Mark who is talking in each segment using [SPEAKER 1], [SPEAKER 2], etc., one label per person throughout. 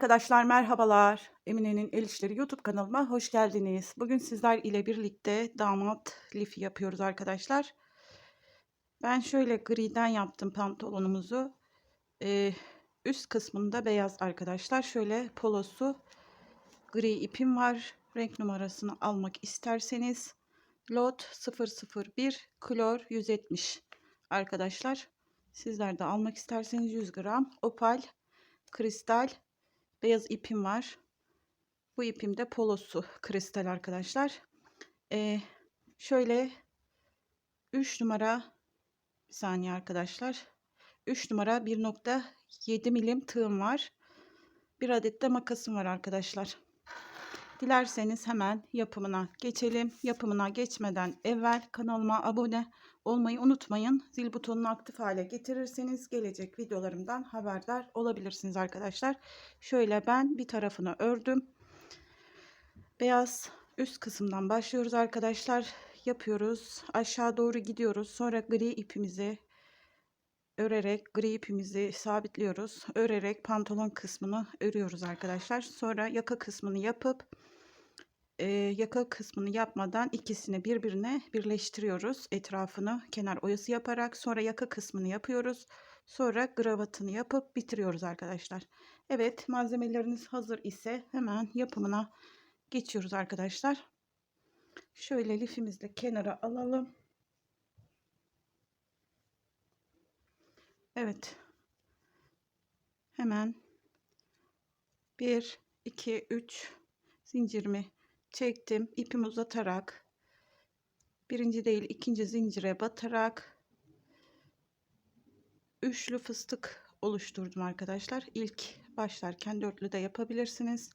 [SPEAKER 1] Arkadaşlar merhabalar. Emine'nin El İşleri YouTube kanalıma hoş geldiniz. Bugün sizler ile birlikte damat lifi yapıyoruz arkadaşlar. Ben şöyle griden yaptım pantolonumuzu. Ee, üst kısmında beyaz arkadaşlar. Şöyle polosu gri ipim var. Renk numarasını almak isterseniz lot 001 klor 170 arkadaşlar. Sizler de almak isterseniz 100 gram opal kristal beyaz ipim var. Bu ipim de polosu kristal arkadaşlar. Ee, şöyle 3 numara bir saniye arkadaşlar. 3 numara 1.7 milim tığım var. Bir adet de makasım var arkadaşlar. Dilerseniz hemen yapımına geçelim. Yapımına geçmeden evvel kanalıma abone olmayı unutmayın. Zil butonunu aktif hale getirirseniz gelecek videolarımdan haberdar olabilirsiniz arkadaşlar. Şöyle ben bir tarafını ördüm. Beyaz üst kısımdan başlıyoruz arkadaşlar. Yapıyoruz. Aşağı doğru gidiyoruz. Sonra gri ipimizi örerek gri ipimizi sabitliyoruz. Örerek pantolon kısmını örüyoruz arkadaşlar. Sonra yaka kısmını yapıp e, yaka kısmını yapmadan ikisini birbirine birleştiriyoruz. Etrafını kenar oyası yaparak sonra yaka kısmını yapıyoruz. Sonra gravatını yapıp bitiriyoruz arkadaşlar. Evet malzemeleriniz hazır ise hemen yapımına geçiyoruz arkadaşlar. Şöyle lifimizle kenara alalım. Evet. Hemen 1 2 3 zincirimi çektim. ipimi uzatarak birinci değil ikinci zincire batarak üçlü fıstık oluşturdum arkadaşlar. İlk başlarken dörtlü de yapabilirsiniz.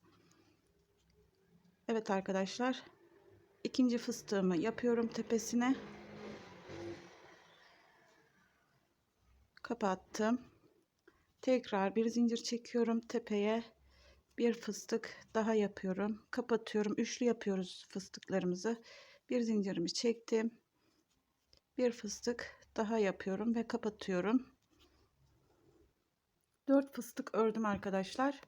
[SPEAKER 1] Evet arkadaşlar. ikinci fıstığımı yapıyorum tepesine. Kapattım. Tekrar bir zincir çekiyorum tepeye bir fıstık daha yapıyorum. Kapatıyorum. Üçlü yapıyoruz fıstıklarımızı. Bir zincirimi çektim. Bir fıstık daha yapıyorum ve kapatıyorum. 4 fıstık ördüm arkadaşlar.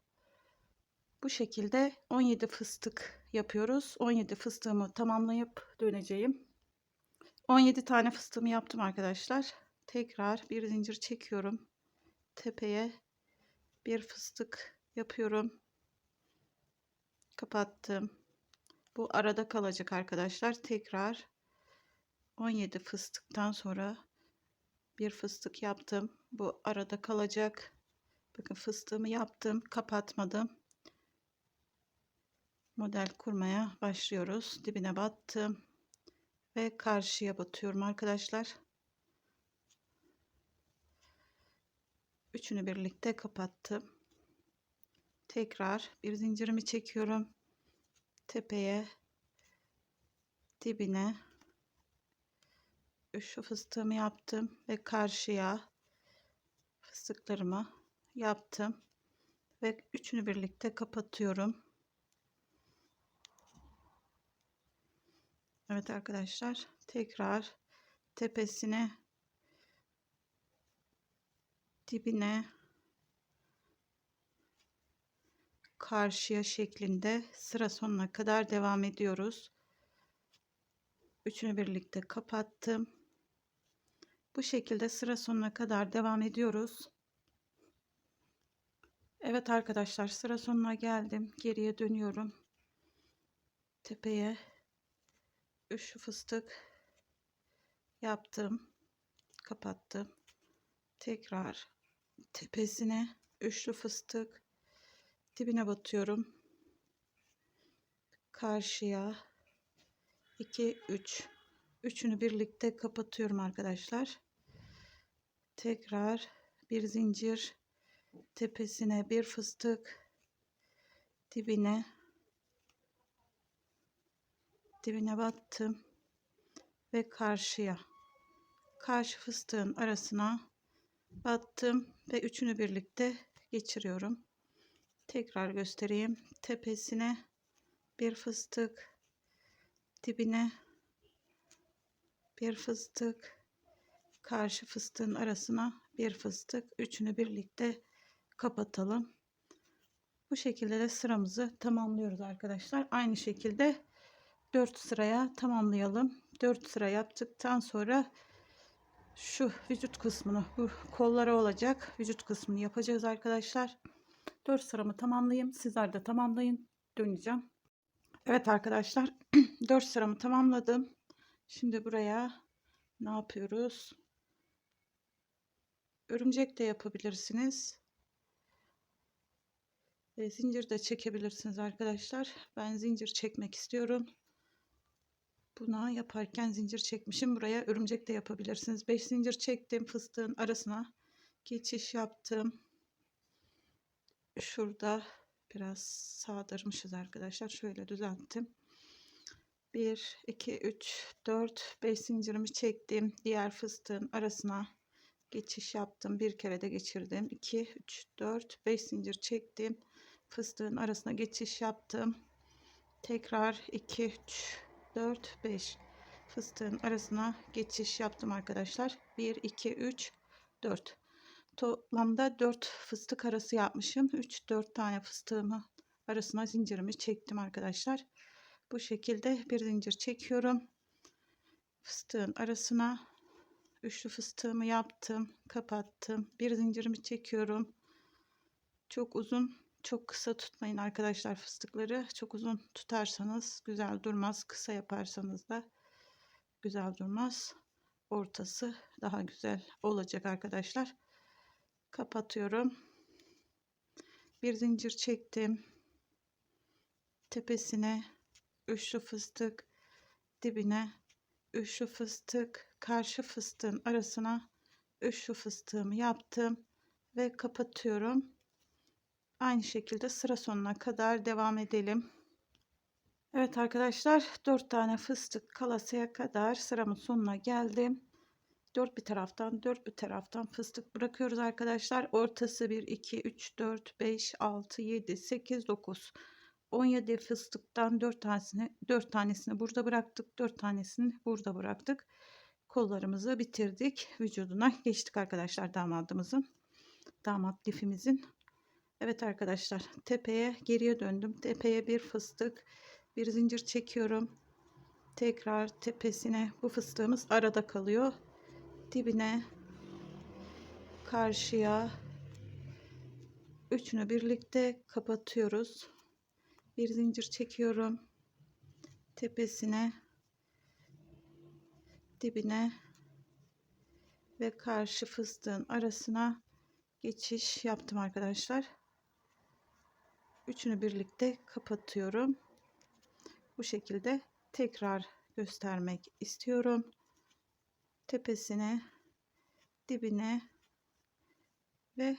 [SPEAKER 1] Bu şekilde 17 fıstık yapıyoruz. 17 fıstığımı tamamlayıp döneceğim. 17 tane fıstığımı yaptım arkadaşlar. Tekrar bir zincir çekiyorum. Tepeye bir fıstık yapıyorum kapattım. Bu arada kalacak arkadaşlar. Tekrar 17 fıstıktan sonra bir fıstık yaptım. Bu arada kalacak. Bakın fıstığımı yaptım. Kapatmadım. Model kurmaya başlıyoruz. Dibine battım. Ve karşıya batıyorum arkadaşlar. Üçünü birlikte kapattım tekrar bir zincirimi çekiyorum. Tepeye dibine. Şu fıstığımı yaptım ve karşıya fıstıklarımı yaptım ve üçünü birlikte kapatıyorum. Evet arkadaşlar tekrar tepesine dibine karşıya şeklinde sıra sonuna kadar devam ediyoruz. Üçünü birlikte kapattım. Bu şekilde sıra sonuna kadar devam ediyoruz. Evet arkadaşlar sıra sonuna geldim. Geriye dönüyorum. Tepeye üçlü fıstık yaptım. Kapattım. Tekrar tepesine üçlü fıstık dibine batıyorum. Karşıya. 2 3 üçünü birlikte kapatıyorum arkadaşlar. Tekrar bir zincir tepesine bir fıstık dibine. Dibine battım ve karşıya. Karşı fıstığın arasına battım ve üçünü birlikte geçiriyorum tekrar göstereyim tepesine bir fıstık dibine bir fıstık karşı fıstığın arasına bir fıstık üçünü birlikte kapatalım Bu şekilde de sıramızı tamamlıyoruz arkadaşlar. Aynı şekilde 4 sıraya tamamlayalım. 4 sıra yaptıktan sonra şu vücut kısmını bu kollara olacak vücut kısmını yapacağız arkadaşlar. 4 sıramı tamamlayayım. Sizler de tamamlayın. Döneceğim. Evet arkadaşlar 4 sıramı tamamladım. Şimdi buraya ne yapıyoruz? Örümcek de yapabilirsiniz. E, zincir de çekebilirsiniz arkadaşlar. Ben zincir çekmek istiyorum. Buna yaparken zincir çekmişim. Buraya örümcek de yapabilirsiniz. 5 zincir çektim. Fıstığın arasına geçiş yaptım. Şurada biraz sağdırmışız arkadaşlar. Şöyle düzelttim. 1, 2, 3, 4, 5 zincirimi çektim. Diğer fıstığın arasına geçiş yaptım. Bir kere de geçirdim. 2, 3, 4, 5 zincir çektim. Fıstığın arasına geçiş yaptım. Tekrar 2, 3, 4, 5 fıstığın arasına geçiş yaptım arkadaşlar. 1, 2, 3, 4. Toplamda 4 fıstık arası yapmışım. 3, 4 tane fıstığımı arasına zincirimi çektim arkadaşlar. Bu şekilde bir zincir çekiyorum. Fıstığın arasına üçlü fıstığımı yaptım. Kapattım. Bir zincirimi çekiyorum. Çok uzun çok kısa tutmayın arkadaşlar fıstıkları. Çok uzun tutarsanız güzel durmaz. Kısa yaparsanız da güzel durmaz. Ortası daha güzel olacak arkadaşlar. Kapatıyorum. Bir zincir çektim. Tepesine üçlü fıstık, dibine üçlü fıstık, karşı fıstığın arasına üçlü fıstığımı yaptım ve kapatıyorum. Aynı şekilde sıra sonuna kadar devam edelim. Evet arkadaşlar 4 tane fıstık kalasıya kadar sıramın sonuna geldim. 4 bir taraftan 4 bir taraftan fıstık bırakıyoruz arkadaşlar. Ortası 1 2 3 4 5 6 7 8 9 17 fıstıktan 4 tanesini 4 tanesini burada bıraktık. 4 tanesini burada bıraktık. Kollarımızı bitirdik. Vücuduna geçtik arkadaşlar damadımızın. Damat lifimizin Evet arkadaşlar tepeye geriye döndüm. Tepeye bir fıstık bir zincir çekiyorum. Tekrar tepesine bu fıstığımız arada kalıyor. Dibine karşıya üçünü birlikte kapatıyoruz. Bir zincir çekiyorum. Tepesine dibine ve karşı fıstığın arasına geçiş yaptım arkadaşlar. Üçünü birlikte kapatıyorum. Bu şekilde tekrar göstermek istiyorum. Tepesine, dibine ve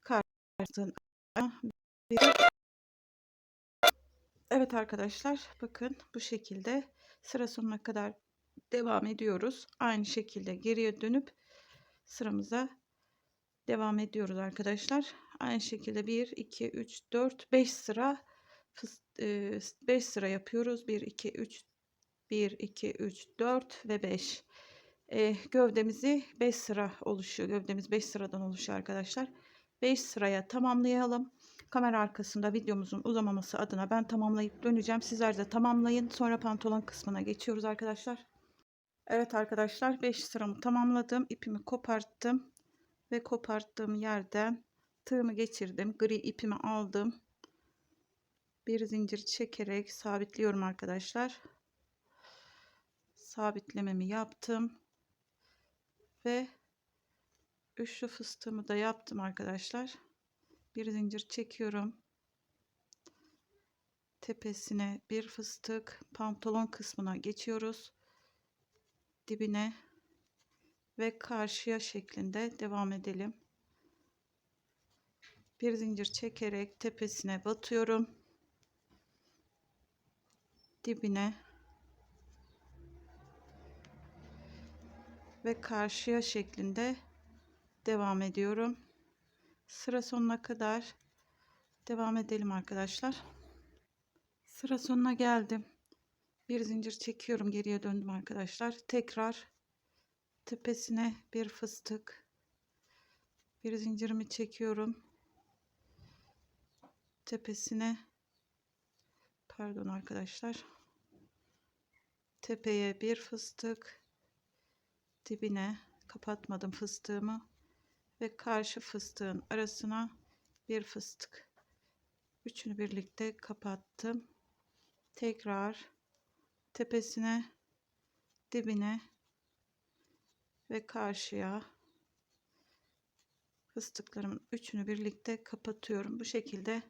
[SPEAKER 1] karşısına Evet arkadaşlar bakın bu şekilde sıra sonuna kadar devam ediyoruz. Aynı şekilde geriye dönüp sıramıza devam ediyoruz arkadaşlar. Aynı şekilde 1, 2, 3, 4, 5 sıra 5 sıra yapıyoruz. 1, 2, 3, 1, 2, 3, 4 ve 5. E, gövdemizi 5 sıra oluşuyor. Gövdemiz 5 sıradan oluşuyor arkadaşlar. 5 sıraya tamamlayalım. Kamera arkasında videomuzun uzamaması adına ben tamamlayıp döneceğim. Sizler de tamamlayın. Sonra pantolon kısmına geçiyoruz arkadaşlar. Evet arkadaşlar 5 sıramı tamamladım. İpimi koparttım. Ve koparttığım yerden tığımı geçirdim. Gri ipimi aldım. Bir zincir çekerek sabitliyorum arkadaşlar. Sabitlememi yaptım. Ve üçlü fıstığımı da yaptım arkadaşlar. Bir zincir çekiyorum. Tepesine bir fıstık pantolon kısmına geçiyoruz. Dibine ve karşıya şeklinde devam edelim bir zincir çekerek tepesine batıyorum dibine ve karşıya şeklinde devam ediyorum. Sıra sonuna kadar devam edelim arkadaşlar. Sıra sonuna geldim. Bir zincir çekiyorum geriye döndüm arkadaşlar. Tekrar tepesine bir fıstık. Bir zincirimi çekiyorum. Tepesine pardon arkadaşlar. Tepeye bir fıstık dibine kapatmadım fıstığımı ve karşı fıstığın arasına bir fıstık. Üçünü birlikte kapattım. Tekrar tepesine dibine ve karşıya fıstıklarımın üçünü birlikte kapatıyorum. Bu şekilde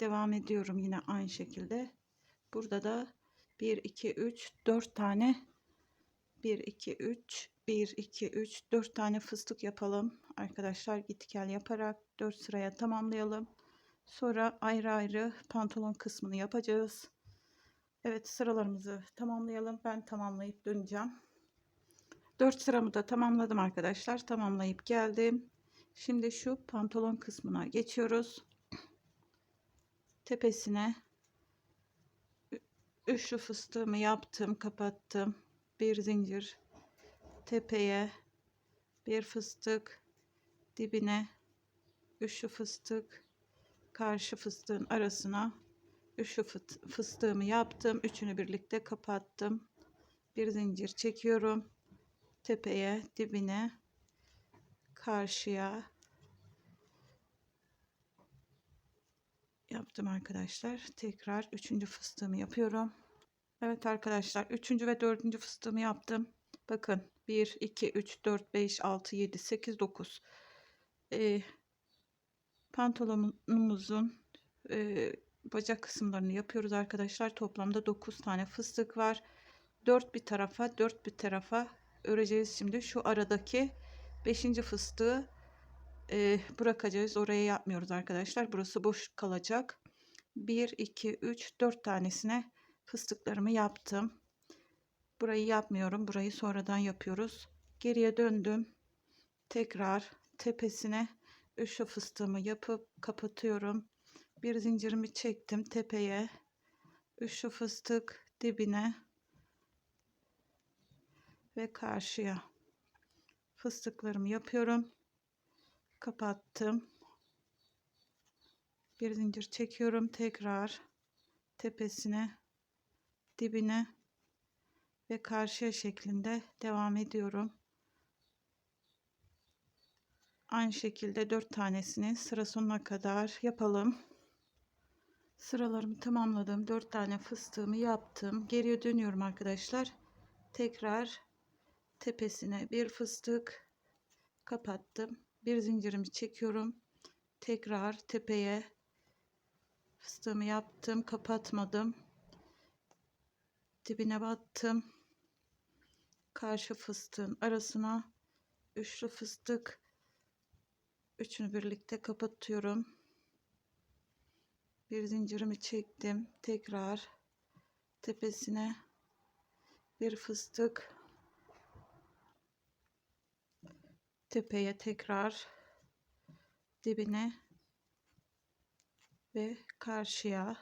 [SPEAKER 1] devam ediyorum yine aynı şekilde. Burada da 1 2 3 4 tane. 1 2 3 1 2 3 4 tane fıstık yapalım. Arkadaşlar git gel yaparak 4 sıraya tamamlayalım. Sonra ayrı ayrı pantolon kısmını yapacağız. Evet sıralarımızı tamamlayalım. Ben tamamlayıp döneceğim. 4 sıramı da tamamladım arkadaşlar. Tamamlayıp geldim. Şimdi şu pantolon kısmına geçiyoruz. Tepesine üçlü fıstığımı yaptım kapattım. Bir zincir tepeye bir fıstık dibine üçlü fıstık karşı fıstığın arasına üçlü fıstığımı yaptım üçünü birlikte kapattım bir zincir çekiyorum tepeye dibine karşıya yaptım arkadaşlar. Tekrar üçüncü fıstığımı yapıyorum. Evet arkadaşlar üçüncü ve dördüncü fıstığımı yaptım. Bakın 1, 2, 3, 4, 5, 6, 7, 8, 9. Ee, pantolonumuzun e, bacak kısımlarını yapıyoruz arkadaşlar. Toplamda 9 tane fıstık var. 4 bir tarafa 4 bir tarafa öreceğiz şimdi. Şu aradaki 5. fıstığı e, bırakacağız. Oraya yapmıyoruz arkadaşlar. Burası boş kalacak. 1, 2, 3, 4 tanesine fıstıklarımı yaptım. Burayı yapmıyorum. Burayı sonradan yapıyoruz. Geriye döndüm. Tekrar tepesine üçlü fıstığımı yapıp kapatıyorum. Bir zincirimi çektim tepeye. Üçlü fıstık dibine ve karşıya fıstıklarımı yapıyorum kapattım bir zincir çekiyorum tekrar tepesine dibine ve karşıya şeklinde devam ediyorum. Aynı şekilde dört tanesini sıra sonuna kadar yapalım. Sıralarımı tamamladım. Dört tane fıstığımı yaptım. Geriye dönüyorum arkadaşlar. Tekrar tepesine bir fıstık kapattım. Bir zincirimi çekiyorum. Tekrar tepeye fıstığımı yaptım. Kapatmadım. Dibine battım karşı fıstığın arasına. Üçlü fıstık. Üçünü birlikte kapatıyorum. Bir zincirimi çektim. Tekrar tepesine. Bir fıstık. Tepeye tekrar dibine ve karşıya.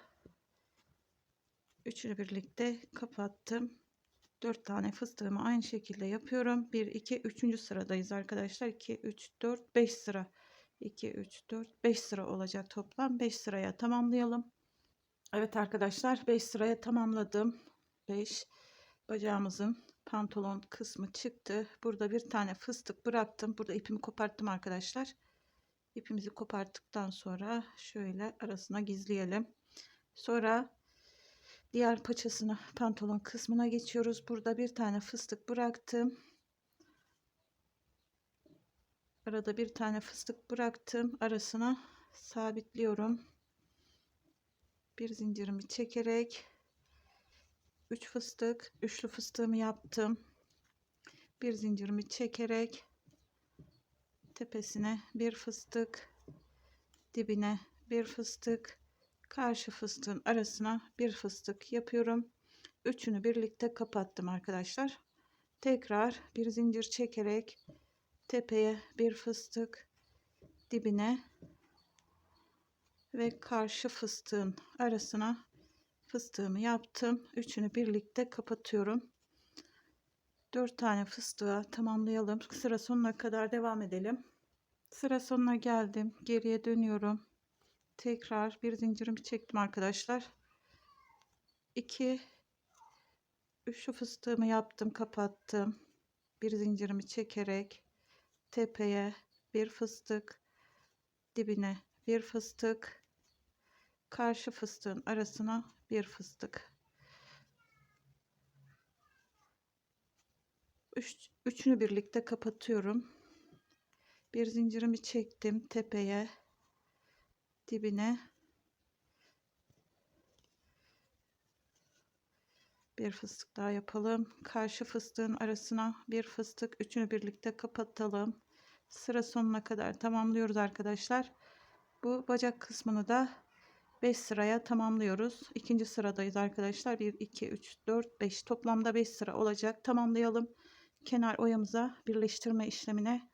[SPEAKER 1] Üçünü birlikte kapattım. 4 tane fıstığımı aynı şekilde yapıyorum. 1 2 3. sıradayız arkadaşlar. 2 3 4 5 sıra. 2 3 4 5 sıra olacak toplam. 5 sıraya tamamlayalım. Evet arkadaşlar 5 sıraya tamamladım. 5 bacağımızın pantolon kısmı çıktı. Burada bir tane fıstık bıraktım. Burada ipimi koparttım arkadaşlar. İpimizi koparttıktan sonra şöyle arasına gizleyelim. Sonra diğer paçasına pantolon kısmına geçiyoruz. Burada bir tane fıstık bıraktım. Arada bir tane fıstık bıraktım. Arasına sabitliyorum. Bir zincirimi çekerek 3 fıstık, üçlü fıstığımı yaptım. Bir zincirimi çekerek tepesine bir fıstık, dibine bir fıstık, karşı fıstığın arasına bir fıstık yapıyorum. Üçünü birlikte kapattım arkadaşlar. Tekrar bir zincir çekerek tepeye bir fıstık, dibine ve karşı fıstığın arasına fıstığımı yaptım. Üçünü birlikte kapatıyorum. 4 tane fıstığı tamamlayalım. Sıra sonuna kadar devam edelim. Sıra sonuna geldim. Geriye dönüyorum. Tekrar bir zincirimi çektim arkadaşlar. 2 üçlü fıstığımı yaptım, kapattım. Bir zincirimi çekerek tepeye bir fıstık, dibine bir fıstık, karşı fıstığın arasına bir fıstık. Üç, üçünü birlikte kapatıyorum. Bir zincirimi çektim tepeye, dibine bir fıstık daha yapalım. Karşı fıstığın arasına bir fıstık, üçünü birlikte kapatalım. Sıra sonuna kadar tamamlıyoruz arkadaşlar. Bu bacak kısmını da 5 sıraya tamamlıyoruz. İkinci sıradayız arkadaşlar. 1, 2, 3, 4, 5. Toplamda 5 sıra olacak. Tamamlayalım. Kenar oyamıza birleştirme işlemine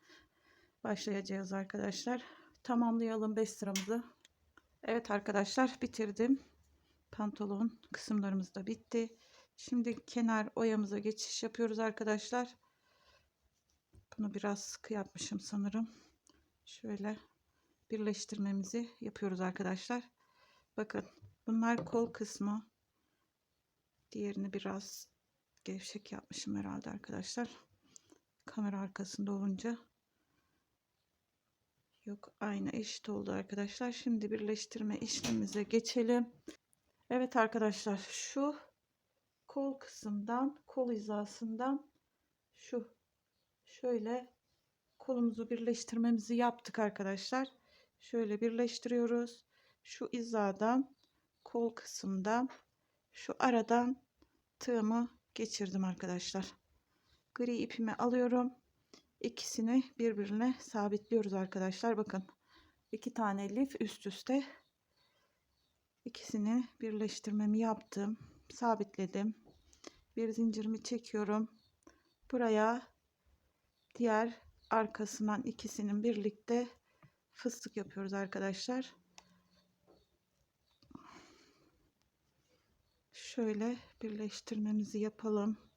[SPEAKER 1] başlayacağız arkadaşlar. Tamamlayalım 5 sıramızı. Evet arkadaşlar bitirdim. Pantolon kısımlarımız da bitti. Şimdi kenar oyamıza geçiş yapıyoruz arkadaşlar. Bunu biraz sıkı yapmışım sanırım. Şöyle birleştirmemizi yapıyoruz arkadaşlar. Bakın bunlar kol kısmı. Diğerini biraz gevşek yapmışım herhalde arkadaşlar. Kamera arkasında olunca. Yok aynı eşit oldu arkadaşlar. Şimdi birleştirme işlemimize geçelim. Evet arkadaşlar şu kol kısımdan kol hizasından şu şöyle kolumuzu birleştirmemizi yaptık arkadaşlar. Şöyle birleştiriyoruz. Şu hizadan kol kısımdan şu aradan tığımı geçirdim arkadaşlar. Gri ipimi alıyorum. İkisini birbirine sabitliyoruz arkadaşlar. Bakın iki tane lif üst üste ikisini birleştirmemi yaptım. Sabitledim. Bir zincirimi çekiyorum. Buraya diğer arkasından ikisinin birlikte fıstık yapıyoruz arkadaşlar. Şöyle birleştirmemizi yapalım.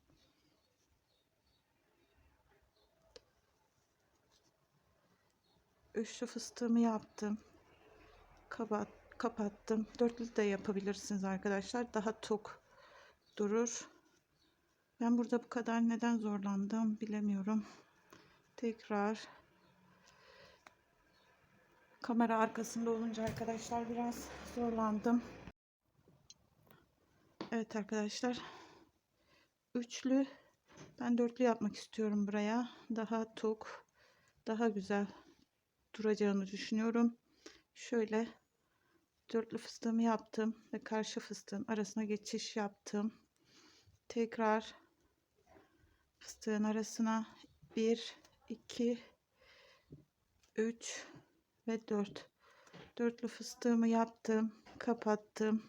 [SPEAKER 1] Üçlü fıstığımı yaptım. Kapat, kapattım. Dörtlü de yapabilirsiniz arkadaşlar. Daha tok durur. Ben burada bu kadar neden zorlandım bilemiyorum. Tekrar kamera arkasında olunca arkadaşlar biraz zorlandım. Evet arkadaşlar. Üçlü ben dörtlü yapmak istiyorum buraya. Daha tok, daha güzel duracağını düşünüyorum. Şöyle dörtlü fıstığımı yaptım ve karşı fıstığın arasına geçiş yaptım. Tekrar fıstığın arasına 1 2 3 ve 4 dörtlü fıstığımı yaptım kapattım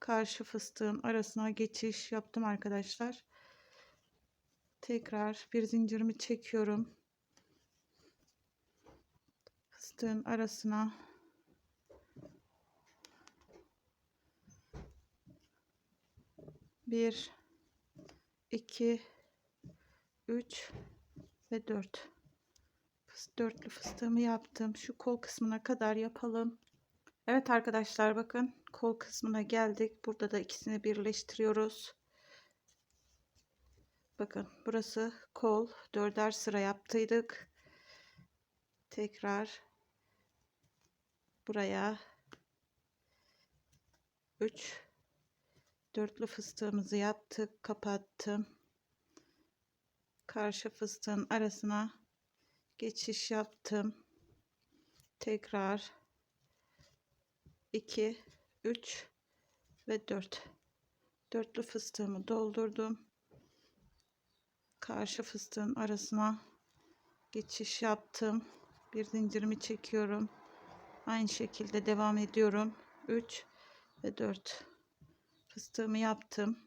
[SPEAKER 1] karşı fıstığın arasına geçiş yaptım arkadaşlar tekrar bir zincirimi çekiyorum fıstığın arasına bir iki üç ve dört. Dörtlü fıstığımı yaptım. Şu kol kısmına kadar yapalım. Evet arkadaşlar bakın kol kısmına geldik. Burada da ikisini birleştiriyoruz. Bakın burası kol. Dörder sıra yaptıydık. Tekrar buraya 3 dörtlü fıstığımızı yaptık kapattım. Karşı fıstığın arasına geçiş yaptım. Tekrar 2 3 ve 4 dörtlü fıstığımı doldurdum. Karşı fıstığın arasına geçiş yaptım. Bir zincirimi çekiyorum aynı şekilde devam ediyorum. 3 ve 4 fıstığımı yaptım.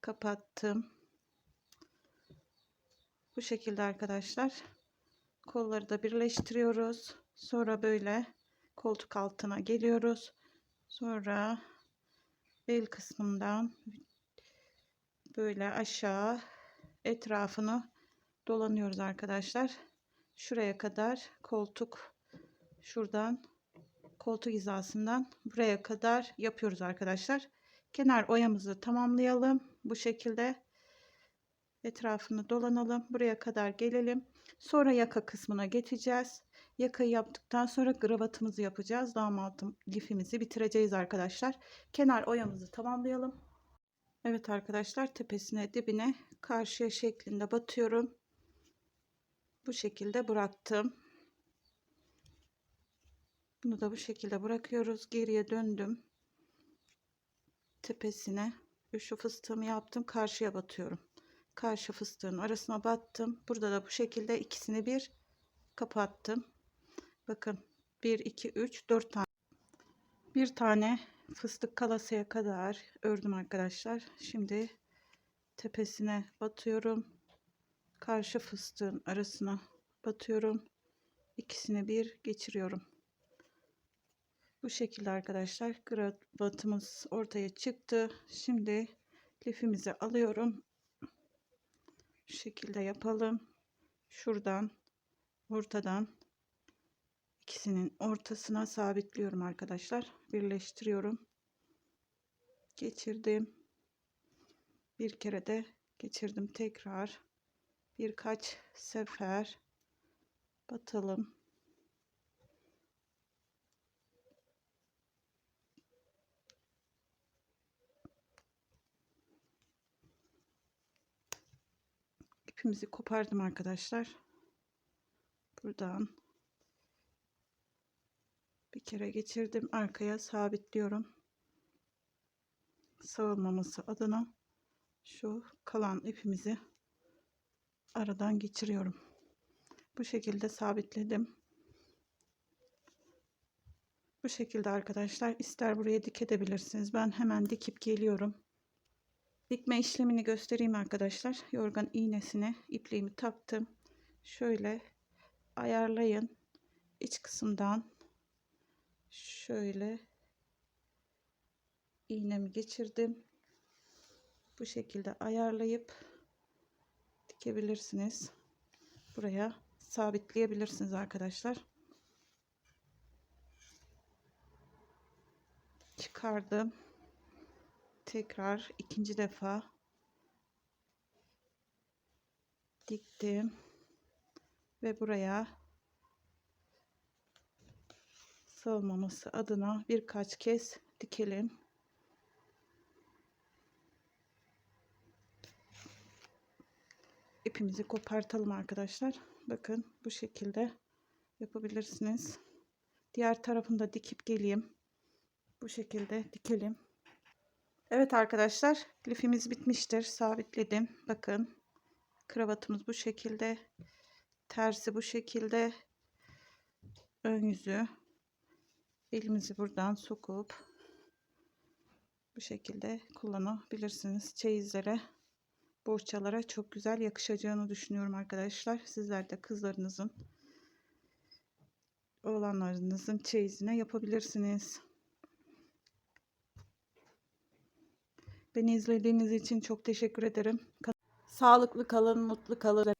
[SPEAKER 1] Kapattım. Bu şekilde arkadaşlar. Kolları da birleştiriyoruz. Sonra böyle koltuk altına geliyoruz. Sonra bel kısmından böyle aşağı etrafını dolanıyoruz arkadaşlar. Şuraya kadar koltuk şuradan koltuk hizasından buraya kadar yapıyoruz arkadaşlar. Kenar oyamızı tamamlayalım. Bu şekilde etrafını dolanalım. Buraya kadar gelelim. Sonra yaka kısmına geçeceğiz. Yakayı yaptıktan sonra gravatımızı yapacağız. Damatım lifimizi bitireceğiz arkadaşlar. Kenar oyamızı tamamlayalım. Evet arkadaşlar tepesine dibine karşıya şeklinde batıyorum. Bu şekilde bıraktım. Bunu da bu şekilde bırakıyoruz. Geriye döndüm. Tepesine şu fıstığımı yaptım. Karşıya batıyorum. Karşı fıstığın arasına battım. Burada da bu şekilde ikisini bir kapattım. Bakın 1, 2, 3, 4 tane. Bir tane fıstık kalasaya kadar ördüm arkadaşlar. Şimdi tepesine batıyorum. Karşı fıstığın arasına batıyorum. İkisini bir geçiriyorum. Bu şekilde arkadaşlar kravatımız ortaya çıktı. Şimdi lifimizi alıyorum. Şu şekilde yapalım. Şuradan ortadan ikisinin ortasına sabitliyorum arkadaşlar. Birleştiriyorum. Geçirdim. Bir kere de geçirdim tekrar. Birkaç sefer batalım. İpimizi kopardım arkadaşlar. Buradan bir kere geçirdim. Arkaya sabitliyorum. Sağılmaması adına şu kalan ipimizi aradan geçiriyorum. Bu şekilde sabitledim. Bu şekilde arkadaşlar ister buraya dikebilirsiniz. Ben hemen dikip geliyorum. Dikme işlemini göstereyim arkadaşlar. Yorgan iğnesine ipliğimi taktım. Şöyle ayarlayın. İç kısımdan şöyle iğnemi geçirdim. Bu şekilde ayarlayıp dikebilirsiniz. Buraya sabitleyebilirsiniz arkadaşlar. Çıkardım tekrar ikinci defa diktim ve buraya sığmaması adına birkaç kez dikelim. ipimizi kopartalım arkadaşlar. Bakın bu şekilde yapabilirsiniz. Diğer tarafını da dikip geleyim. Bu şekilde dikelim. Evet arkadaşlar lifimiz bitmiştir. Sabitledim. Bakın kravatımız bu şekilde. Tersi bu şekilde. Ön yüzü. Elimizi buradan sokup bu şekilde kullanabilirsiniz. Çeyizlere, bohçalara çok güzel yakışacağını düşünüyorum arkadaşlar. Sizler de kızlarınızın, oğlanlarınızın çeyizine yapabilirsiniz. Beni izlediğiniz için çok teşekkür ederim. Sağlıklı kalın, mutlu kalın.